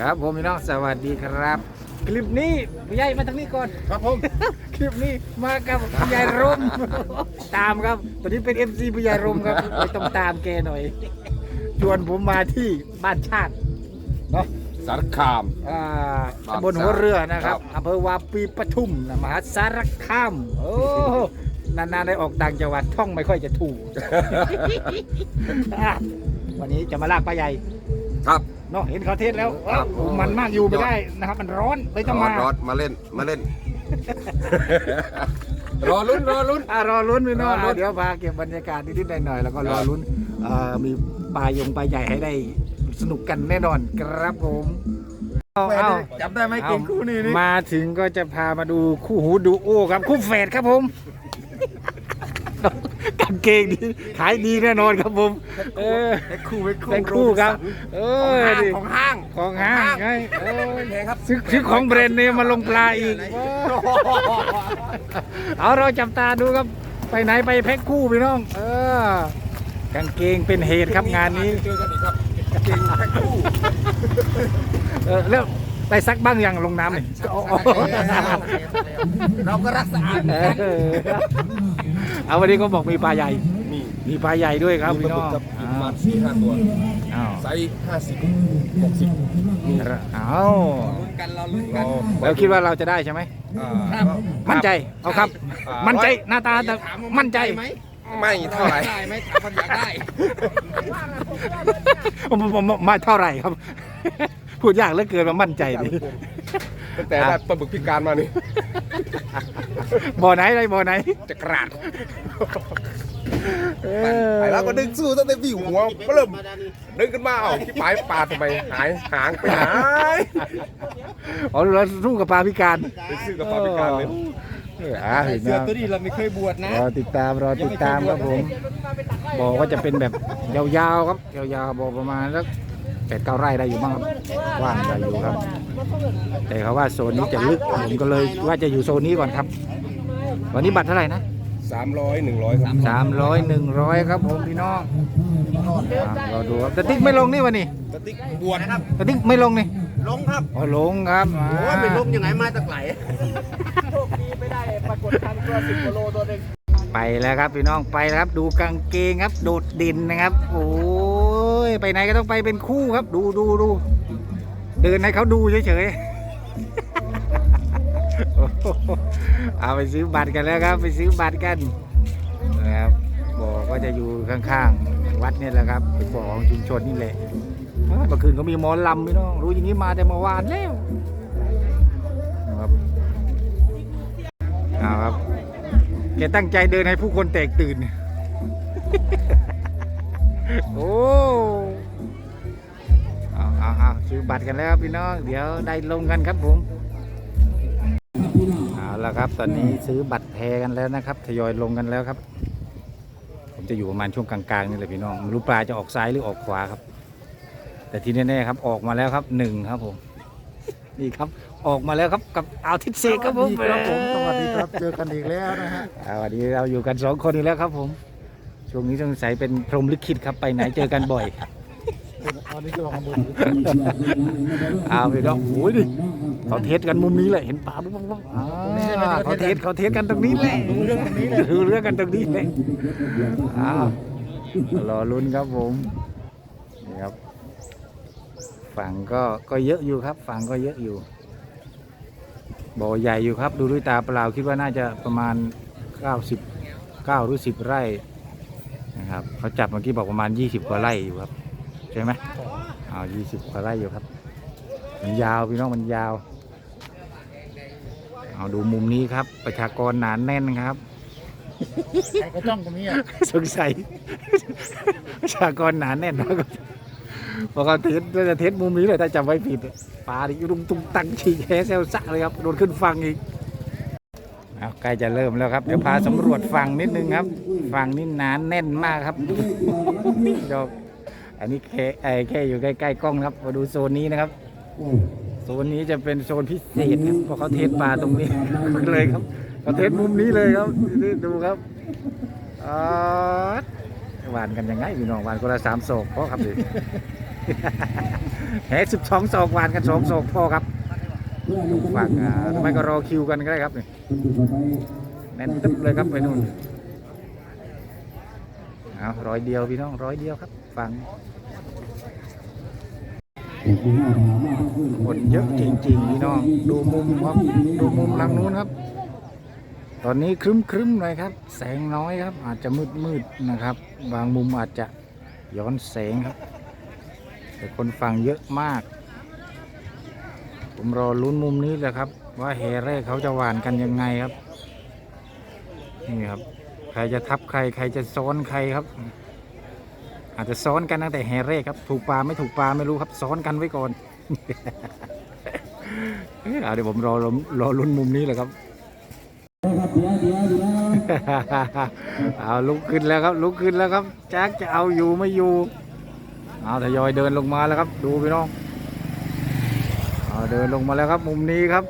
ครับผมพี่น้องสวัสดีครับ คลิปนี้ผู้ใหญ่มาทางนี้ก่อน ครับผม คลิปนี้มากับผู้ใหญ่รมตามครับตอนนี้เป็น MC ผู้ใหญ่รมครับเลยต้องตามแกหน่อยชวนผมมาที่บ้านชาติเนาะสารคามอ่าบ้านตำบลหัวเรือนะครับครับอำเภอวาปีปทุมนะมหาสารคามโอ้นานๆได้ออกต่างจังหวัดท่องไม่ค่อยจะถูกอะวันนี้จะมาลากปลาใหญ่ ครับ เนาะเห็นเขาเทศแล้วครับโอ้มันมากอยู่ไม่ได้นะครับ มันร้อนเลยต้องรอมาดรอดมาเล่นมาเล่น รอลุ้นรอลุ้น อะรอลุ้นพี่น้องรอลุ้น อะเดี๋ยวพาเก็บบรรยากาศนิดๆหน่อยๆแล้วก็รอลุ้นเอ่อมีปลายงปลาใหญ่ให้ได้สนุกกันแน่นอนครับผมเอาเอาจำได้ไหมกินคู่นี้นี่มาถึงก็จะพามาดูคู่หูดูโอครับ คู่แฝดครับผม กางเกงดีขายดีแน่นอนครับผมเออเป็นคู่เป็นคู่เป็นคู่ครับ เอของอห้างดิของห้างของห้างไงเออแพงครับซื้อซื้อของแบรนด์เนมมาลงปลาอีกเอาเราจับตาดูครับ ไปไหนไปแพ็คคู่พี่น้อง เออกางเกงเป็นเหตุครับงานนี้เจอกันอีกครับเก่งแพ็คคู่เออแล้วได้ซักบ้างยังลงน้ำนี่เราก็รักสะอาด เออเอาวันนี้ก็บอกมีปลาใหญ่ มีมีปลาใหญ่ด้วยครับมีพี่ปลาน้บึอกงกับอีกประมาณสี่ห้าตัวอ้าวไซส์ห้าสิบหกสิบอ้าวลุ้นกันเราลุ้นกัแล้วคิดว่าเราจะได้ใช่ไหมมั่นใจเอาครับ มั่นใจหน้าตาแต่มั่นใจไหมไม่เท่าไหร่ได้ไหมถามคนอยากได้ผมผมผมมาเท่าไหร่ครับ พูดยากเหลือเกินมามั่นใจดิตั้งแต่ได้ปลาบึกพิการมานี่ บ่อไหนไรบ่อไหนจะกราดเอไอ้เราก็ดึงสู้ตั้งแต่วิ่งหัวเริ่มดึงขึ้นมาเอ้าที่ปลายปลาทำไมหายหางไปหายอ๋อเราสู้กับปลาพิการไปซื้อกับปลาพิการเลยเอออะเห็นเสื้อนะตัวนี้เราไม่เคยบวชนะรอติดตามรอติดตามครับผมบอกว่าจะเป็นแบบยาวๆครับยาวๆบอกประมาณสัก แปดเก้าไร่ได้อยู่บ้างครับกว้างได้อยู่ครับ แต่เขาว่าโซนนี้จะลึกผมก็เลยว่าจะอยู่โซนนี้ก่อนครับ วันนี้บัตรเท่าไหร่นะสามร้อยหนึ่งร้อยครับสามร้อยหนึ่งร้อยครับผมพี่น้องอะเราดูครับแต่ติ๊กไม่ลงนี่วันนี้กระติกบวชครับแต่ติ๊กไม่ลงนี่ลงครับอ๋อลงครับโอ้ยไปลงยังไงมาตะไคร่ไปแล้วครับพี่น้องไปแล้วครับ ดูกางเกงครับ โดดดินนะครับ โอ้ ยไปไหนก็ต้องไปเป็นคู่ครับ ดูดูดูเดินให้เขาดูเฉยๆเอาไปซื้อบัตรกันแล้วครับ ไปซื้อบัตรกันนะครับบอกว่าจะอยู่ข้างๆ วัดเนี่ยแหละครับเป็นบ่อของชุมชนนี่แหละเมื่อคืนเขามีมอลำพี่น้องรู้อย่างนี้มาแต่เมื่อวานแล้วนะครับเอาครับแกตั้งใจเดินให้ผู้คนแตกตื่น โอ้เอาเอาเอาซื้อบัตรกันแล้วครับพี่น้อง เดี๋ยวได้ลงกันครับผม เอาละครับ ตอนนี้ซื้อบัตรแพรกันแล้วนะครับ ทยอยลงกันแล้วครับ ผมจะอยู่ประมาณช่วงกลางๆนี่แหละพี่น้องไม่รู้ปลาจะออกซ้ายหรือออกขวาครับ แต่ที่แน่ๆครับ ออกมาแล้วครับหนึ่งครับผม นี่ครับ ออกมาแล้วครับกับอ่าวทิศเซกครับผมครับผม สวัสดีครับ เจอกันอีกแล้วนะฮะอ่าวันนี้เราอยู่กันสองคนอีกแล้วครับผม ช่วงนี้สงสัยเป็นพรหมลิขิตครับไปไหนเจอกันบ่อยตอนนี้ก็ลองมาดูอ้าวพี่น้องโอ้ยดิเขาเทสกันมุมนี้แหละเห็นป่าปุ๊บปุ๊บปุ๊บอ่าเขาเทสเขาเทสกันตรงนี้แหละดูเรื่องตรงนี้แหละดูเรื่องกันตรงนี้แหละอ้าวรอลุ้นครับผมนี่ครับ ฝั่งก็ก็เยอะอยู่ครับ ฝั่งก็เยอะอยู่บ่อใหญ่อยู่ครับ ดูด้วยตาเปล่าคิดว่าน่าจะประมาณ 90 9หรือ10 ไร่ นะครับเขาจับเมื่อกี้บอกประมาณ 20กว่าไร่อยู่ครับใช่ไหมเอา20กว่าไร่อยู่ครับ มันยาวพี่น้องมันยาว เอาดูมุมนี้ครับ ประชากรหนานแน่นครับใครก็จ้องตรงนี้อะสงสัยประชากรหนานแน่นมากพอเขาเทสน่าจะเทสมุมนี้เลยถ้าจำไว้ผิดปลาดิยุงตุ้งตังฉีกแฮเซลซะเลยครับโดนขึ้นฟังอีก เอาใกล้จะเริ่มแล้วครับ เดี๋ยวพาสำรวจฝั่งนิดนึงครับ ฝั่งนี้หนานแน่นมากครับดอกอันนี้แค่ไอแค่อยู่ใกล้ๆกล้องครับ มาดูโซนนี้นะครับโซนนี้จะเป็นโซนพิเศษครับเพราะเขาเทสปลาตรงนี้เลยครับเขาเทสมุมนี้เลยครับนี่ดูครับหวานกันยังไงพี่น้องหวานคนละสามโศกพราะครับดิแหสิบสองศอกหวานกันสองศอกพ่อครับ ดูฝั่งอ่าทำไมก็รอคิวกันก็ได้ครับนี่แน่นตึ๊บเลยครับไปนู่นเอาร้อยเดียวพี่น้องร้อยเดียวครับฝั่งคนเยอะจริงๆพี่น้อง ดูมุมครับดูมุมทางนู้นครับ ตอนนี้ครึ้มครึ้มๆหน่อยครับ แสงน้อยครับ อาจจะมืดมืดๆนะครับ บางมุมอาจจะย้อนแสงครับ แต่คนฟังเยอะมาก ผมรอลุ้นมุมนี้แหละครับ ว่าแห่แรกเขาจะหวานกันยังไงครับ นี่ครับ ใครจะทับใครใครจะซ้อนใครครับ อาจจะซ้อนกันตั้งแต่แห่แรกครับ ถูกปลาไม่ถูกปลาไม่รู้ครับซ้อนกันไว้ก่อนเดี๋ยวผมรอรอรอลุ้นมุมนี้แหละครับเอาลุกขึ้นแล้วครับ ลุกขึ้นแล้วครับแจ็คจะเอาอยู่ไม่อยู่เอาทยอยเดินลงมาแล้วครับ ดูพี่น้อง เอาเดินลงมาแล้วครับมุมนี้ครับ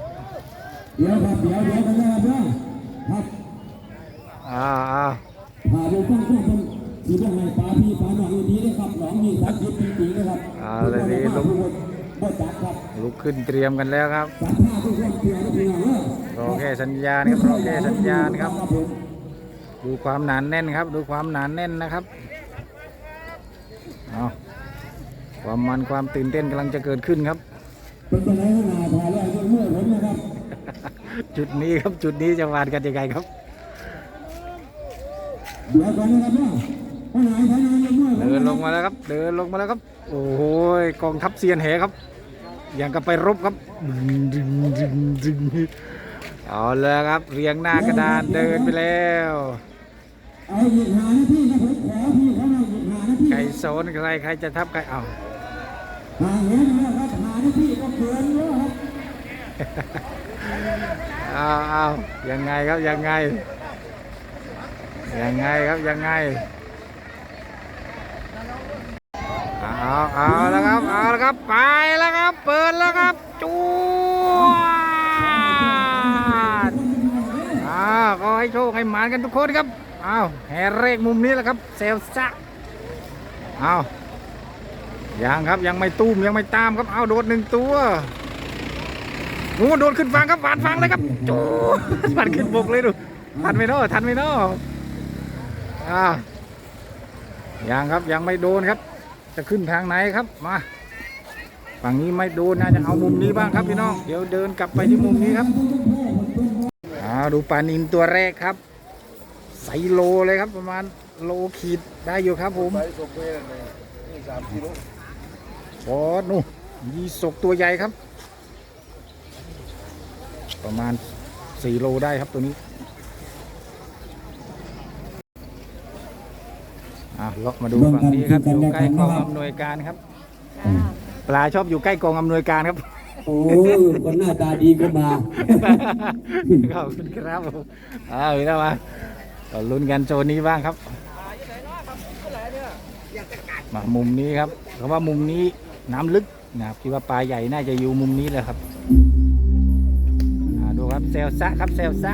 เดี๋ยวครับเดี๋ยวเดี๋ยวกันนะครับครับอ่าอ่าพาไปฟังเพื่อนคนที่ว่าไงปลาพี่ปลาหนองอยู่นี้นะครับหนองมีสักดิ์จริงๆนะครับเอาเลยนี่ลุกบ่จัดครับลุกขึ้นเตรียมกันแล้วครับจัดผ้าทุกคนเผื่อทุกอย่างเนอะรอแค่สัญญาณครับรอแค่สัญญาณครับผมดูความหนานแน่นครับ ดูความหนานแน่นนะครับเอาความมันความตื่นเต้นกำลังจะเกิดขึ้นครับ เป็นตัวไหนขนาดพาแล้วยกมือผมนะครับจุดนี้ครับจุดนี้จะหวานกันยังไงครับเดี๋ยวก่อนนะครับเนาะขนาดขนาดยกมือผมเดินลงมาแล้วครับ เดินลงมาแล้วครับ โอ้โหกองทัพเซียนแหครับ อย่างกับไปรบครับดึงดึงดึงดึงเอาแล้วครับเรียงหน้ากระดานเดินไปแล้วเอาหยิบหาหน้าที่ครับผมขอพี่เขาหน่อยหยิบหาหน้าที่ใครโซนใครใครจะทับใครเอาหาเงี้ยนะครั บหาหน้าที่ก็เกินเยอะครับเอาเอายังไงครับยังไง ยังไงครับยังไงเอาเอาแล้วครับเอาแล้วครับไปแล้วครับ เปิดแล้วครับจวดอ้าวก็ให้โชคให้หมานกันทุกคนครับอ้าวแห่เลขมุมนี้แหละครับเซลซ่าเอา ยังครับยังไม่ตุ้มยังไม่ตามครับเอาโดดหนึ่งตัวโอ้โดนขึ้นฟังครับหวานฟังเลยครับจู๊ดฟันขึ้นบกเลยดูทันไมเนาะทันไมเนาะอ่ายังครับยังไม่โดนครับ จะขึ้นทางไหนครับมาฝั่งนี้ไม่โดนนะจะเอามุมนี้บ้างครับพี่น้องเดี๋ยวเดินกลับไปที่มุมนี้ครับอ่าดูปลานินตัวแรกครับใสโลเลยครับประมาณโลขีดได้อยู่ครับผม ไปส่งไปนั่นเลยนี่สามกิโลโอ้นู่นยีสกตัวใหญ่ครับ ประมาณ4โลได้ครับตัวนี้อะเลาะมาดูฝั่งนี้ครับอยู่ใกล้กองอำนวยการครับ ปลาชอบอยู่ใกล้กองอำนวยการครับ โอ้ยคนหน้าตาดีก็มาขอบคุณครับผมอ้าวแล้วมาก็ลุ้นกันโซนนี้บ้างครับมามุมนี้ครับเพราะว่ามุมนี้ น้ำลึกนะครับคิดว่าปลาใหญ่น่าจะอยู่มุมนี้แหละครับดูครับเซลซะครับเซลซะ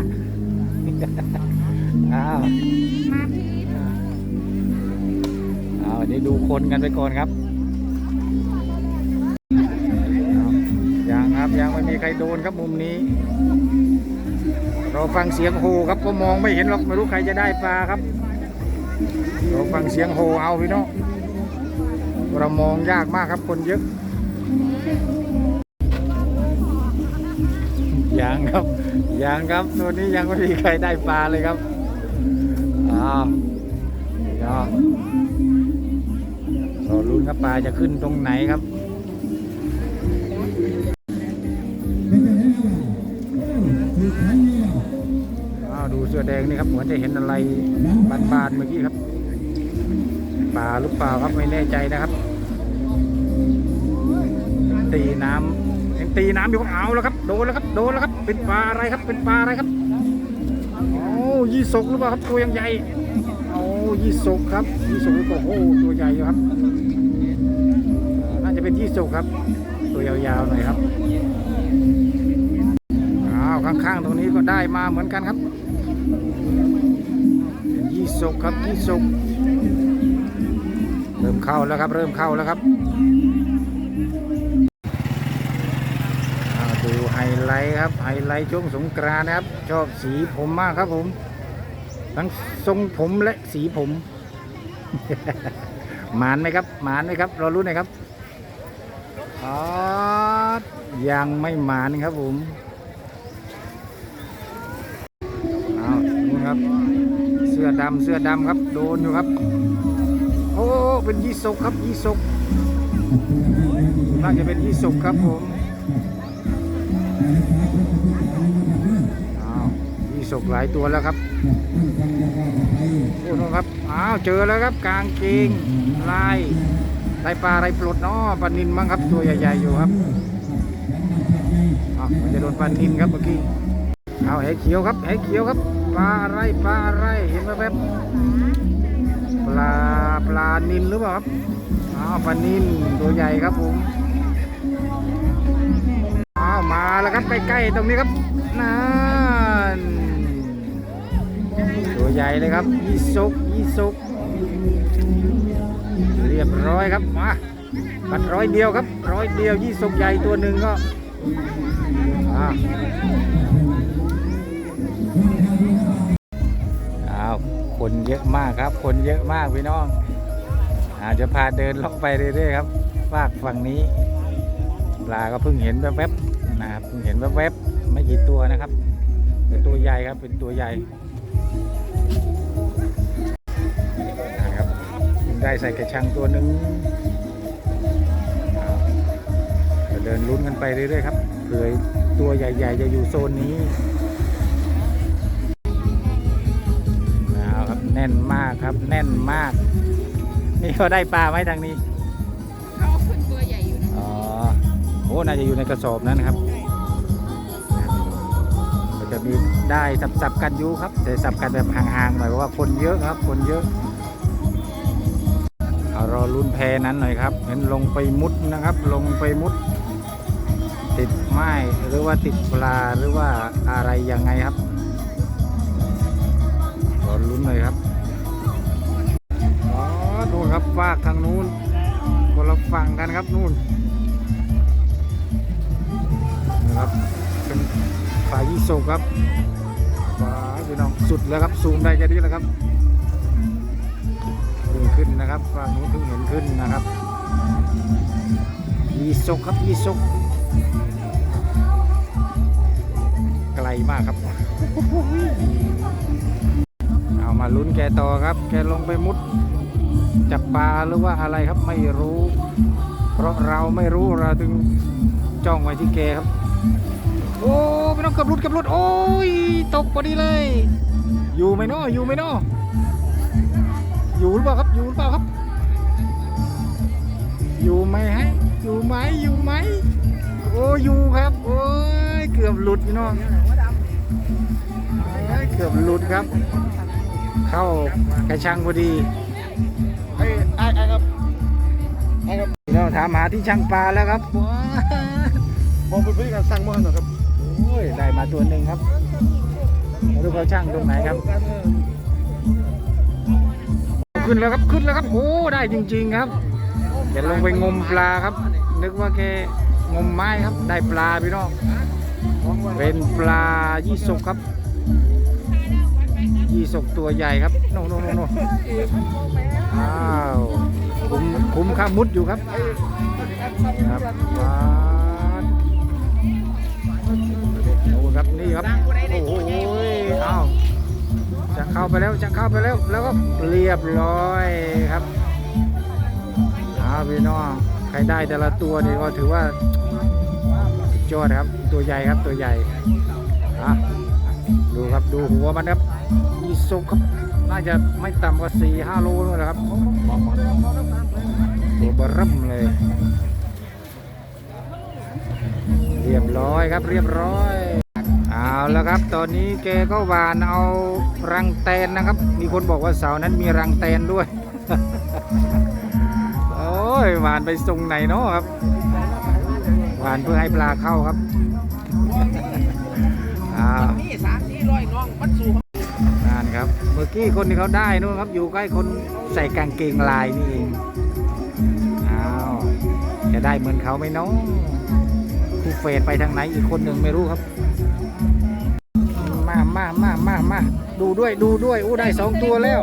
อ้าวเอาเดี๋ยวดูคนกันไปก่อนครับอายังครับยังไม่มีใครโดนครับมุมนี้ เราฟังเสียงโหครับก็มองไม่เห็นหรอกไม่รู้ใครจะได้ปลาครับเราฟังเสียงโหเอาพี่น้อง เรามองยากมากครับคนเยอะยังครับยังครับตัวนี้ยังไม่มีใครได้ปลาเลยครับอ้าวพี่น้อราลุ้นครับปลาจะขึ้นตรงไหนครับอ้าวดูเสื้อแดงนี่ครับเหมือนจะเห็นอะไรบานๆเมื่อกี้ครับ ปลาหรือเปล่าครับไม่แน่ใจนะครับ ตีน้ำยังตีน้ำอยู่เอาแล้วครับโดนแล้วครับโดนแล้วครับ เป็นปลาอะไรครับ เป็นปลาอะไรครับโอ้ยี่สกหรือเปล่าครับตัวยังใหญ่โอ้ยี่สกครับยี่สกก็โอ้โหตัวใหญ่อยู่ครับน่าจะเป็นยี่สกครับ ตัวยาวๆหน่อยครับอ้าวข้างๆตรงนี้ก็ได้มาเหมือนกันครับยี่สกครับยี่สก ริ่มเข้าแล้วครับ เริ่มเข้าแล้วครับดูไฮไลท์ครับไฮไลท์ช่วงสงกรานนะครับ ชอบสีผมมากครับผม ทั้งทรงผมและสีผมหมานไหมครับหมานไหมครับรอรู้หน่อยครับอ๋อยังไม่หมานครับผมเอานู่ครับ เสื้อดำเสื้อดำครับโดนอยู่ครับ โอ้ เป็นยี่สกครับยี่สกน่าจะเป็นยี่สกครับผมอ้าวยี่สกหลายตัวแล้วครับโอ้โหครับ อ้าว เจอแล้วครับกลางเกงลายลายปลาลายปลดเนาะปลานินมั้งครับ ตัวใหญ่ๆอยู่ครับอ้าวมันจะโดนปลานินครับเมื่อกี้เอาแหเขียวครับแหเขียวครับปลาอะไรปลาอะไรเห็นไหมแป๊บ ปลาปลานินหรือเปล่าครับอ้าวปลานินตัวใหญ่ครับผมอ้าวมาแล้วครับใกล้ๆตรงนี้ครับนั่นตัวใหญ่เลยครับยี่สุกยี่สุกเรียบร้อยครับมาปัดร้อยเดียวครับร้อยเดียวยี่สุกใหญ่ตัวหนึ่งก็อ่า คนเยอะมากครับ คนเยอะมากพี่น้องอาจจะพาเดินเลาะไปเรื่อยๆครับฝากฝั่งนี้ ปลาก็เพิ่งเห็นแวบๆนะครับเพิ่งเห็นแวบๆไม่กี่ตัวนะครับเป็นตัวใหญ่ครับเป็นตัวใหญ่นะครับได้ใส่กระชังตัวหนึ่งเดินลุ้นกันไปเรื่อยๆครับเผื่อตัวใหญ่ ๆ จะอยู่โซนนี้ น่นมากครับ แน่นมาก นี่เขาได้ปลาไหมทางนี้เขาขึ้นตัวใหญ่อยู่นะอ๋อโอ้น่าจะอยู่ในกระสอบนั้นครับมันจะมีได้สับๆกันอยู่ครับแต่สับกันแบบห่างๆหน่อยเพราะว่าคนเยอะครับ คนเยอะเอารอลุ้นแพนั้นหน่อยครับเห็นลงไปมุดนะครับ ลงไปมุด ติดไม้หรือว่าติดปลาหรือว่าอะไรยังไงครับรอลุ้นหน่อยครับอ๋อ นู่นครับฟากทางนู้นคนละฝั่งกันครับนู่นนะครับเป็นฝ่ายยี่โศกครับว้าพี่น้องสุดแล้วครับซูมได้แค่นี้แล้วครับขึ้นนะครับฝั่งนู้นเพิ่งเห็นขึ้นนะครับยี่โศกครับยี่โศกไกลมากครับเอามาลุ้นแกต่อครับ แกลงไปมุด จับปลาหรือว่าอะไรครับไม่รู้ เพราะเราไม่รู้เราถึงจ้องไว้ที่แกครับ โอ้ไม่ต้องเกับรุดเกับรุดโอ้ยตกพอดีเลย อยู่ไหมเนาะอยู่ไหมเนาะอยู่หรือเปล่าครับอยู่หรือเปล่าครับ อยู่ไหมฮะอยู่ไหมอยู่ไหมโอ้อยู่ครับ โอ้ยเกือบหลุดพี่น้องเกือบหลุดครับ เข้ากระชังพอดี ไอ้ไอ้ครับไอ้ครับเราถามหาที่ช่างปลาแล้วครับว้าวบอกเป็นพฤติการสั่งมั่งหน่อยครับโอ้ยได้มาตัวหนึ่งครับมาดูเขาช่างตรงไหนครับ ขึ้นแล้วครับขึ้นแล้วครับโอ้ได้จริง ๆครับแกลงไปงมปลาครับ นึกว่าแกงมไม้ครับ ได้ปลาพี่น้องเป็นปลายี่สกครับ ยี่สกตัวใหญ่ครับโน่นโน่นโน่นโน่น อ้าวคุมคุมข้ามมุดอยู่ครับครับว้าวโอ้ครับนี่ครับโอ้โหอ้าวจะเข้าไปแล้วจะเข้าไปแล้วแล้วก็เรียบร้อยครับอ้าวพี่น้องใครได้แต่ละตัวนี่ก็ถือว่าสุดยอดครับตัวใหญ่ครับตัวใหญ่อะดูครับดูหัวมันครับอีสุกครับ น่าจะไม่ต่ำกว่าสี่ห้าโลเลยนะครับตัวบร์เริ่มเลย เรียบร้อยครับเรียบร้อยเอาแล้วครับ ตอนนี้แกก็หวานเอารังแตนนะครับ มีคนบอกว่าเสานั้นมีรังแตนด้วย โอ้ยหวานไปตรงไหนเนาะครับหวานเพื่อให้ปลาเข้าครับอ้า เมื่อกี้คนที่เขาได้นู่นครับอยู่ใกล้คนใส่กางเกงลายนี่เองอ้าวจะได้เหมือนเขาไหมเน้องคู่แฝฟดไปทางไหนอีกคนหนึ่งไม่รู้ครับ มามามามามาดูด้วยดูด้วยอู้ได้สองตัวแล้ว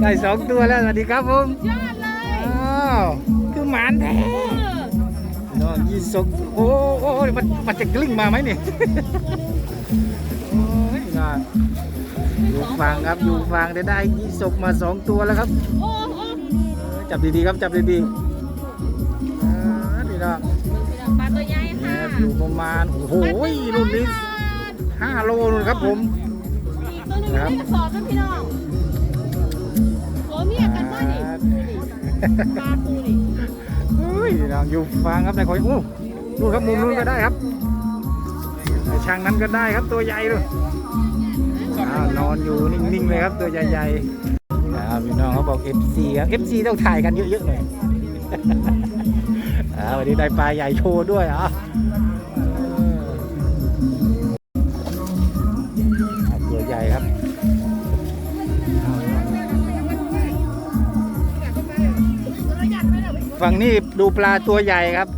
ได้สองตัวแล้วสวัสดีครับผมยอดเลยอ้าวคือหมานแท้น้องยี่สกโอ้โอ้มันมันจะกลิ้งมาไหมเนี่ย โอ้ยน่าอยู่ฟังครับอยู่ฟังได้ได้ยี่สกมาสองตัวแล้วครับโอ้โอ้เออจับดีๆครับจับดีๆเออนี่นะปลาตัวใหญ่แอค่ะบอยู่ประมาณโอ้โหรุ่นนี้ห้าโลนู่นครับผมอีกตัวหนึงไม่ได้สอบนะพี่น้องโอ้เมียกันว่านี่ปลาปูนี่เฮ้ยน้องอยู่ฟังครับนายคอยอู้นู่นครับมุมนู้นก็ได้ครับไอ้ช่างนั้นก็ได้ครับตัวใหญ่เลยอ้าว นอนอยู่นิ่งๆเลยครับตัวใหญ่ๆอ่าพี่น้องเขาบอก FC ครับ FC ต้องถ่ายกันเยอะๆหน่อยอ่าวันนี้ได้ปลาใหญ่โชว์ด้วยอะเอออ่าตัวใหญ่ครับฝั่งนี้ดูปลาตัวใหญ่ครับ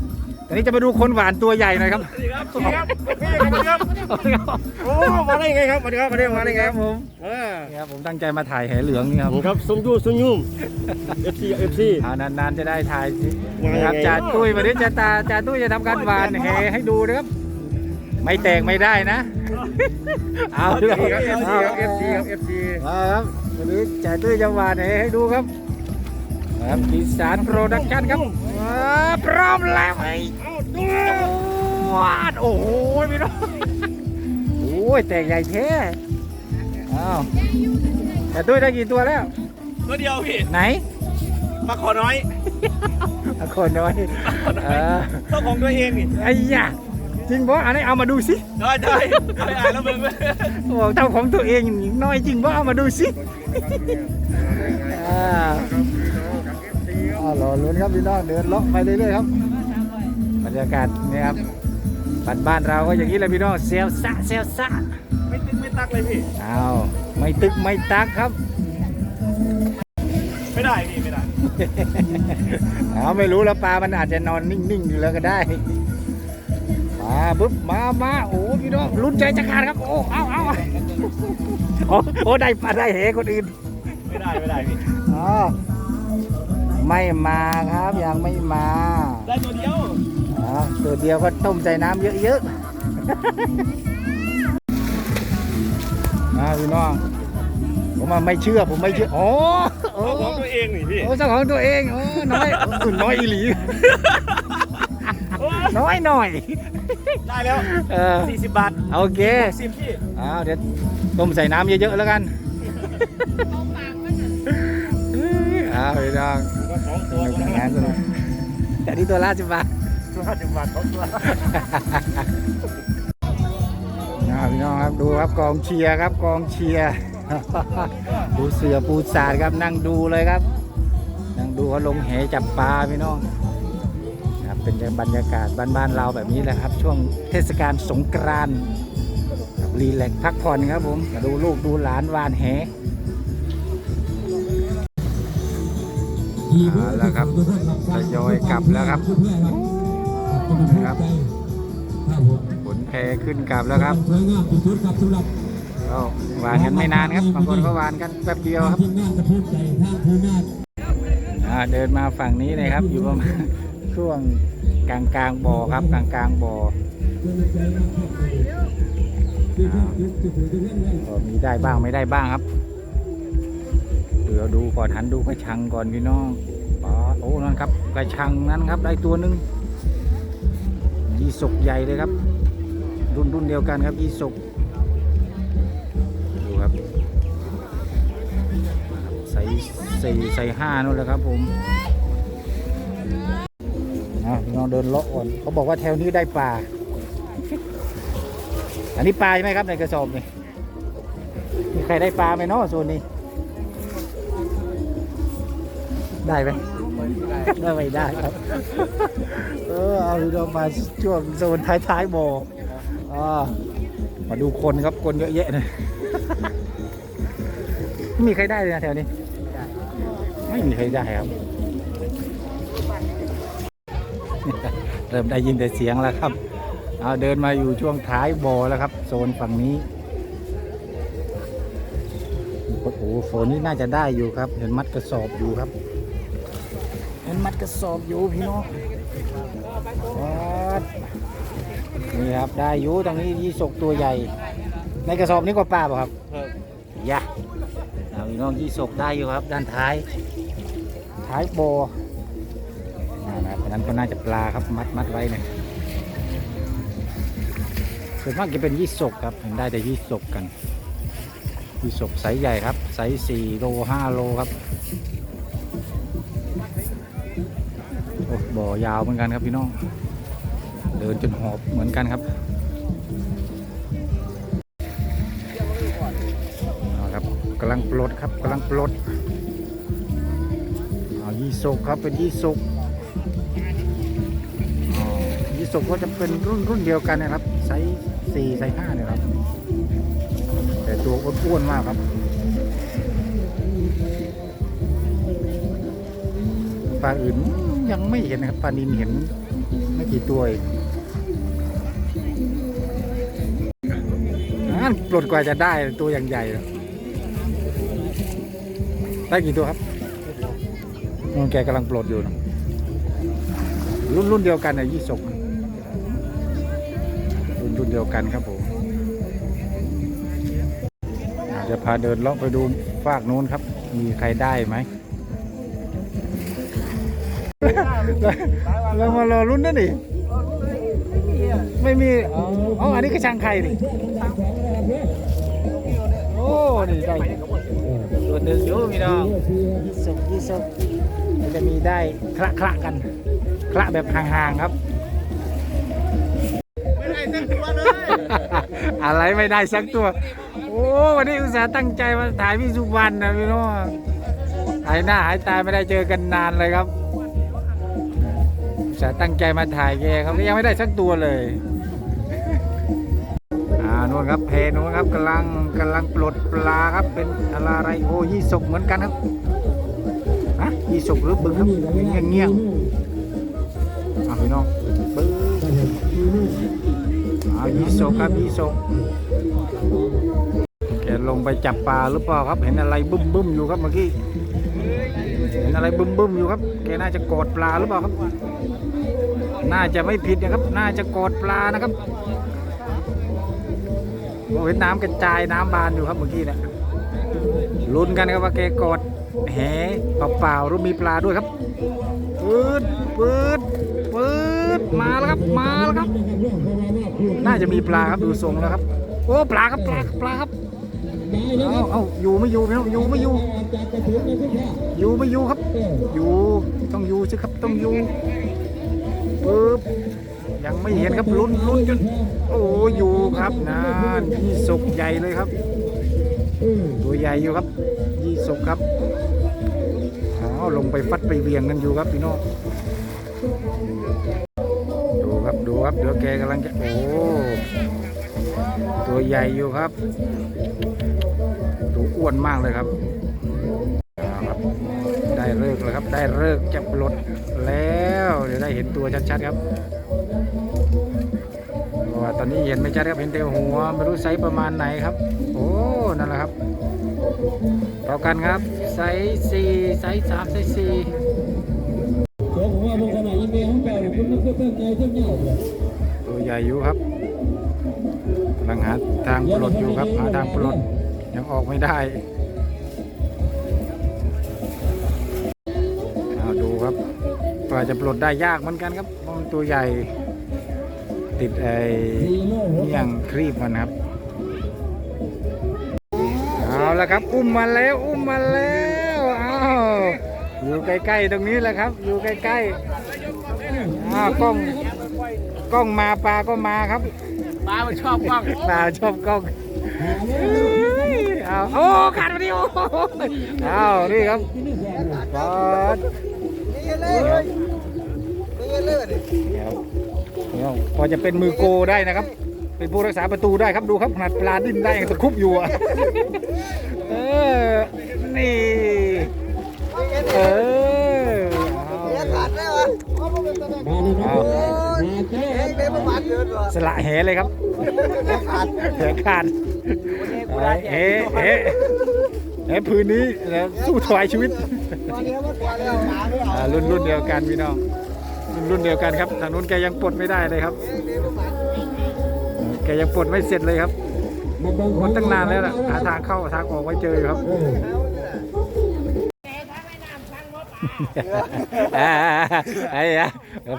ตอนนี้จะมาดูคนหวานตัวใหญ่หน่อยครับ ครับพี่ครับโอ้มาได้ไงครับมาได้ครับมาได้มาได้ไงคครัรับบผมเออนี่ครับผมตั้งใจมาถ่ายแหเหลืองนี่ครับครับสมยูสมยุ่ม FC FC อ่านานๆจะได้ถ่ายสิว่ายังไงนะครับจ่าตุ้ยวันนี้จะตาจ่าตุ้ยจะทำการหวานแหให้ดูนะครับไม่แตกไม่ได้นะ เอา FC คครัรับบ FC ครับ FC ครับ FC มาครับวันนี้จ่าตุ้ยจะหวานแหให้ดูครับครับดิสานโปรดักชั่นครับมาพร้อมแล้วไอ้ วาดโอ้โหพี่น้องโอ้ยแตกใหญ่แท้อ้าวจ่าตุ้ยได้กี่ตัวแล้ว ตัวเดียวพี่ไหนมาขอน้อยอะคนน้อยเออต้องของตัวเองนี่ไอ้ยะจริงปะอันนี้เอามาดูสิได้ได้ไปอ่านแล้วมึงบอกเท่าของตัวเองน้อยจริงปะเอามาดูสิอ่าอ่ารอลุ้นครับพี่น้องเดินเลาะไปเรื่อยๆครับบรรยากาศเนี่ยครับ บ้านบ้านเราก็อย่างนี้แหละพี่น้องเซลซ่าเซลซ่าไม่ตึกไม่ตักเลยพี่อ้าวไม่ตึกไม่ตักครับ ไม่ได้พี่ไม่ได้เอาไม่รู้แล้วปลา มันอาจจะนอนนิ่งๆอยู่แล้วก็ได้มาปุ๊บมามาโอ้พี่น้องลุ้นใจจะขาดครับ โอ้เอาเอาโอ้โอ้ได้ปลาได้เหคนอื่นไม่ได้ไม่ได้พี่อ๋อไม่มาครับยังไม่มา ได้ตัวเดียว อ๋อตัวเดียวก็ต้มใส่น้ำเยอะๆมาพี่น้องผมมาไม่เชื่อผมไม่เชื่อโอ้โอ้ของตัวเองนี่พี่โอ้เจ้าของตัวเองโอ้น้อยอุ่นน้อยอีหลี น้อยหน่อย ได้แล้วเออ40 บาทโอเคสิบพี่อ้าวเดี๋ยวต้มใส่น้ำเยอะๆแล้วกันเอาปากมันน่ะอ้าวพี่น้องก็สองตัวสนุกสนานสนุกแต่นี่ตัวละสิบบาท ตัวห้าสิบบาทสองตัวอ่าพี่น้องครับดูครับกองเชียร์ครับกองเชียร์ปูเสือปูสาดครับนั่งดูเลยครับ นั่งดูเขาลงแหจับปลาพี่น้องครับเป็นบรรยากาศบ้านๆเราแบบนี้แหละครับ ช่วงเทศกาลสงกรานต์รีแลกพักผ่อนครับผมมาดูลูกดูหลานวานแหเอาละครับทยอยกลับแล้วครับ นะครับขนแพขึ้นกลับแล้วครับสวยงามสุดๆครับสำหรับก็วานกันไม่นานครับบางคนก็วานกันแป๊บเดียวครับ ทีมงานกระพูดใจทางภูนาเดินมาฝั่งนี้เลยครับ อยู่ประมาณช่วงกลางกลางบ่อครับกลางกลางบ่อมีได้บ้างไม่ได้บ้างครับเดี๋ยวดูก่อนหันดูกระชังก่อนพี่น้องป๋าโอ้นั่นครับกระชังนั้นครับได้ตัวหนึ่ง ยีสกใหญ่เลยครับ รุ่นรุ่นเดียวกันครับยีสกดูครับใส่ใส่ใส่ห้านู่นแหละครับผมอะน้องเดินเลาะก่อนเขาบอกว่าแถวนี้ได้ปลา อันนี้ปลาใช่ไหมครับในกระสอบนี่มีใครได้ปลาไหมเนาะโซนนี้ ได้ไหม ได้ไม่ได้ครับ เออเอาเรามาช่วงโซนท้ายๆบออ่ามาดูคนครับคนเยอะแยะเลยไม่มีใครได้เลยนะแถวนี้ ไม่มีใครได้ครับ เริ่มได้ยินแต่เสียงแล้วครับ เอาเดินมาอยู่ช่วงท้ายบอแล้วครับ โซนฝั่งนี้โอ้โหโซนนี้น่าจะได้อยู่ครับ เห็นมัดกระสอบอยู่ครับ มัดกระสอบอยู่พี่น้องนี่ครับได้อยู่ตรงนี้ยี่สกตัวใหญ่ ในกระสอบนี้ก็ปลาเปล่ะครับยะเอาพี่น้องยี่สกได้อยู่ครับ ด้านท้าย ท้ายโบนะครับนั้นก็น่าจะปลาครับมัดมัดไว้เนี่ยส่วนมากจะเป็นยี่สกครับเห็นได้แต่ยี่สกกันยี่สกไซส์ใหญ่ครับไซส์สี่โลห้าโลครับ บ่อยาวเหมือนกันครับพี่น้อง เดินจนหอบเหมือนกันครับเอาครับกำลังปลดครับกำลังปลดเอายี่สกครับเป็นยี่สกอ๋อยี่สกก็จะเป็นรุ่นรุ่นเดียวกันนะครับไซส์สี่ไซส์ห้าเนี่ยครับ แต่ตัวอ้วนๆมากครับปลาอื่น ยังไม่เห็นนะครับปลานินเห็นไม่กี่ตัวเองอ่าปลดกว่าจะได้ตัวอย่างใหญ่แล้วได้กี่ตัวครับอืมแกกำลังปลดอยู่นะรุ่นรุ่นเดียวกันนะยี่สกรุ่นรุ่นเดียวกันครับผมจะพาเดินเลาะไปดูฟากนู้นครับ มีใครได้ไหม เรามารอรุ่นนั่นดิไม่มีอ๋ออ๋ออันนี้ก็ช่างใครดิโอ้นี่ได้ตัวหนึ่งอยู่พี่น้องยี่สกยี่สกมันจะมีได้คละคละกัน คละแบบห่างๆครับอะไรไม่ได้สักตัว โอ้วันนี้อุตส่าห์ตั้งใจมาถ่ายพี่สุวรรณนะพี่น้องหายหน้าหายตาไม่ได้เจอกันนานเลยครับ อุตส่าห์ตั้งใจมาถ่ายแกครับยังไม่ได้สักตัวเลย อ่านู่นครับเพนู่นครับกำลังกำลังปลดปลาครับเป็นอะไรโอ้ยี่สกเหมือนกันครับฮะยี่สกหรือบึงครับเงี้ยงเงี้ยงอะพี่น้องบึ้งอ่ายี่สกครับยี่สกแกลงไปจับปลาหรือเปล่าครับเห็นอะไรบึ้มบึ้มอยู่ครับเมื่อกี้เห็นอะไรบึ้มบึ้มอยู่ครับ แกน่าจะกอดปลาหรือเปล่าครับ น่าจะไม่ผิดนะครับ น่าจะกอดปลานะครับเห็นน้ำกระจายน้ำบานอยู่ครับเมื่อกี้นะลุ้นกันครับว่าแกกอดแหเปล่าๆรือมีปลาด้วยครับปืดปืดปืดมาแล้วครับ มาแล้วครับ น่าจะมีปลาครับดูทรงแล้วครับ โอ้ปลาครับปลาปลาครับเอาเอาอยู่ไม่อยู่พี่น้องอยู่ไม่อยู่ อยู่ไม่อยู่ครับ อยู่ต้องอยู่สิครับต้องอยู่ ปึ๊บยังไม่เห็นครับลุ้นลุ้นจนโอ้อยู่ครับนานยี่สุกใหญ่เลยครับตัวใหญ่อยู่ครับ ยี่สุกครับอ๋อลงไปฟัดไปเวียงกันอยู่ครับพี่น้องดูครับดูครับเดี๋ยวแกกำลังจะโอ้ตัวใหญ่อยู่ครับตัวอ้วนมากเลยครับครับได้เลิกแล้วครับ ได้เลิกจะปลดแล้ว เดี๋ยวได้เห็นตัวชัดๆครับว่าตอนนี้เห็นไม่ชัดครับเห็นแต่หัวไม่รู้ไซส์ประมาณไหนครับ โอ้นั่นแหละครับเท่ากันครับไซส์สี่ไซส์สามไซส์สี่โอ้ผมว่าพวกขนาดอีเมลของเก่าเนี่ยคุณไม่เคยตั้งใจเท่าเนี้ยเลยตัวใหญ่อยู่ครับกำลังหาทางปลดอยู่ครับหาทางปลดยังออกไม่ได้ ว่าจะปลดได้ยากเหมือนกันครับเพราะมันตัวใหญ่ ติดไอ้เงี้ยงครีบมันครับเอาละครับ อุ้มมาแล้วอุ้มมาแล้วอ้าวอยู่ใกล้ๆตรงนี้แหละครับ อยู่ใกล้ๆอ้าวกล้องกล้องมาปลาก็มาครับปลามันชอบกล้องปลาชอบกล้องเอาโอ้ขาดมาดิโอ้เอานี่ครับปอดนี่ครับนี่ครับ พอจะเป็นมือโกได้นะครับ เป็นผู้รักษาประตูได้ครับดูครับขนาดปลาดิ้นได้ยังตะคุบอยู่อะเออนี่เออเอามาเลยคเอารับหากิโลครับสละแหเลยครับแหขาดแหแหแหพื้นนี้แล้วสู้ถวายชีวิตรุ่นรุ่นเดียวกันพี่น้อง รุ่นรุ่นเดียวกันครับทางนู้นแกยังปลดไม่ได้เลยครับ แกยังปลดไม่เสร็จเลยครับมาเบิ่งปลดตั้งนานแล้วล่ะหาทางเข้าทางออกไม่เจออยู่ครับอ่าไอ้อะเดี๋ยว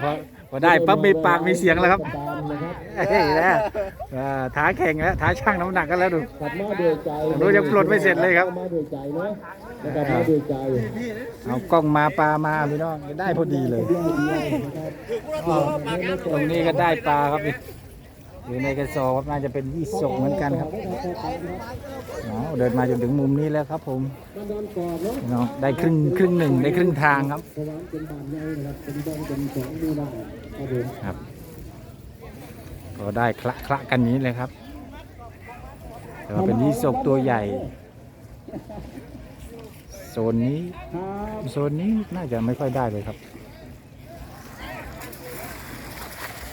พอพอได้ปั๊บมีปากมีเสียงแล้วครับตามนะครับเฮ้ยนะอ่าท้าแข่งแล้วท้าช่างน้ำหนักกันแล้วดูกลับมาด้วยใจรู้ยังปลดไม่เสร็จเลยครับมาด้วยใจนะนะครับมาด้วยใจเอากล้องมาปลามาพี่น้องได้พอดีเลยตรงนี้ก็ได้ปลาครับนี่ อยู่ในกระสอบครับน่าจะเป็นยี่สกเหมือนกันครับเดินมาจนถึงมุมนี้แล้วครับ ผมเนาะได้ครึ่งครึ่งหนึ่งได้ครึ่งทางครับครับก็ได้คละคละกันนี้เลยครับแต่ว่าเป็นยี่สกตัวใหญ่โซนนี้โซนนี้น่าจะไม่ค่อยได้เลยครับ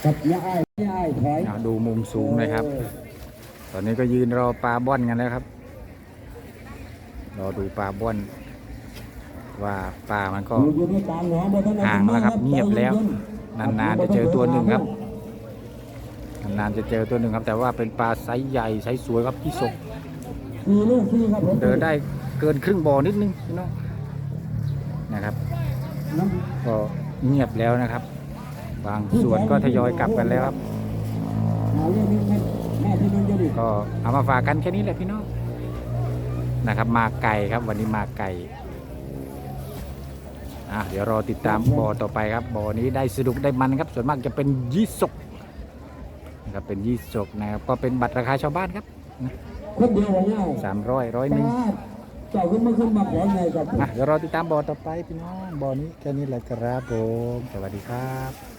กับยาอ้ายยาอ้ายถอยเอาดูมุมสูงเลยครับ ตอนนี้ก็ยืนรอปลาบ้อนกันแล้วครับ รอดูปลาบ้อน ว่าปลามันก็อยู่อยู่ในกลางหนองบ่ทันได้ห่างแล้วครับ เงียบแล้ว นานๆจะเจอตัวหนึ่งครับ นานๆจะเจอตัวหนึ่งครับ แต่ว่าเป็นปลาไซส์ใหญ่ไซส์สวยครับที่สกสี่ลูกสี่ครับผมเดินได้เกินครึ่งบ่อนิดนึงพี่น้องนะครับน้ก็เงียบแล้วนะครับ บางส่วนก็ทยอยกลับกันแล้วครับำหาเรื่องนี้แม่แม่ที่นั่นจะดิก็เอามาฝากกันแค่นี้แหละพี่น้องนะครับ มาไก่ครับวันนี้มาไก่อะเดี๋ยวรอติดตามบ่อต่อไปครับบ่อนี้ได้สนุกได้มันครับ ส่วนมากจะเป็นยี่สกนะครับเป็นยี่สกนะครับก็เป็นบัตรราคาชาวบ้านครับคนเดียวของเงาสามร้อยร้อยหแต่นึ่งว่าเจ้าขึ้นมาขึ้นมาขอไงครับผมอะเดี๋ยวรอติดตามบ่อต่อไปพี่น้องบ่อนี้แค่นี้แหละครับผมสวัสดีครับ